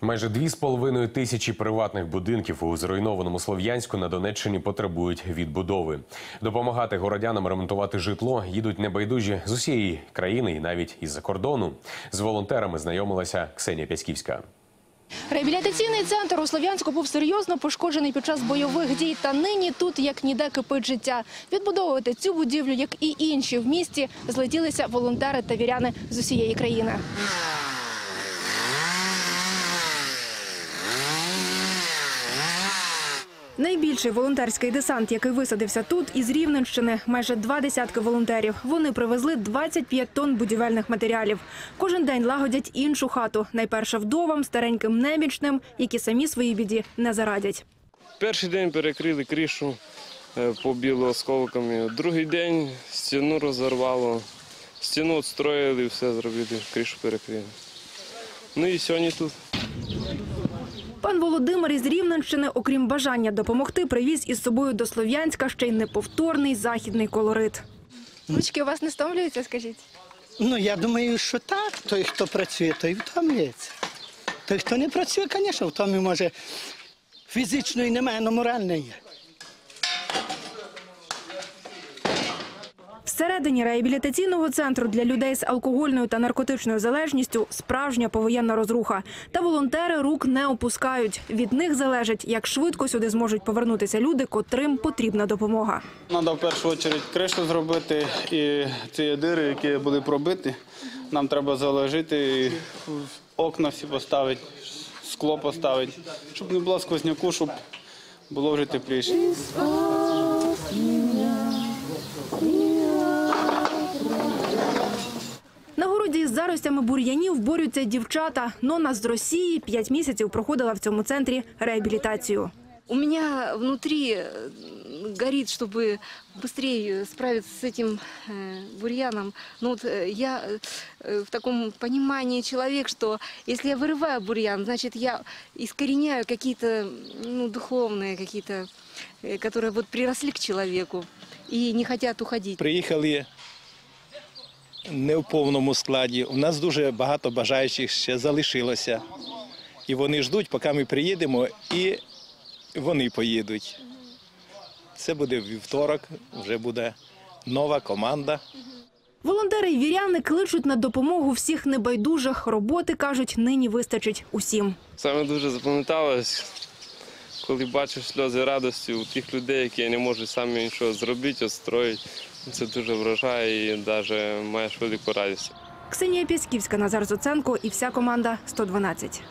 Майже дві з половиною тисячі приватних будинків у зруйнованому Слов'янську на Донеччині потребують відбудови. Допомагати городянам ремонтувати житло їдуть небайдужі з усієї країни і навіть із-за кордону. З волонтерами знайомилася Ксенія Пяськівська. Реабілітаційний центр у Слов'янську був серйозно пошкоджений під час бойових дій. Та нині тут як ніде кипить життя. Відбудовувати цю будівлю, як і інші в місті, злетілися волонтери та віряни з усієї країни. Найбільший волонтерський десант, який висадився тут, із Рівненщини, майже два десятки волонтерів. Вони привезли 25 тонн будівельних матеріалів. Кожен день лагодять іншу хату. Найперше вдовам, стареньким немічним, які самі своїй біді не зарадять. Перший день перекрили кришу, е, побіло осколками. Другий день стіну розірвало, стіну відстроїли, все зробили, кришу перекрили. Ну і сьогодні тут. Пан Володимир із Рівненщини, окрім бажання допомогти, привіз із собою до Слов'янська ще й неповторний західний колорит. Ручки у вас не стомлюються, скажіть? Ну, я думаю, що так. Той, хто працює, той втомлюється. Той, хто не працює, звісно, втомі може фізичної немає, але моральне є. Всередині реабілітаційного центру для людей з алкогольною та наркотичною залежністю справжня повоєнна розруха. Та волонтери рук не опускають. Від них залежить, як швидко сюди зможуть повернутися люди, котрим потрібна допомога. Треба в першу чергу кришу зробити і ці дири, які були пробиті, нам треба заложити, і окна всі поставити, скло поставити, щоб не було сквозняку, щоб було вже тепліше. На городі із заростями бур'янів борються дівчата. Нона з Росії п'ять місяців проходила в цьому центрі реабілітацію. У меня внутри э, горит, чтобы быстрее справиться с этим э, бурьяном. Но вот э, я э, в таком понимании человек, что если я вырываю бурьян, значит я искореняю какие-то ну, духовные, какие-то, э, которые вот приросли к человеку и не хотят уходить. приїхали не в повному складі. У нас дуже багато бажаючих ще залишилося. І вони ждуть, поки ми приїдемо, і вони поїдуть. Це буде вівторок, вже буде нова команда. Волонтери й віряни кличуть на допомогу всіх небайдужих. Роботи кажуть, нині вистачить усім. Саме дуже запам'яталось, коли бачиш сльози радості у тих людей, які не можуть самі нічого зробити, відстроїти. Це дуже вражає і навіть маєш велику радість. Ксенія Пісківська, Назар Зоценко і вся команда 112.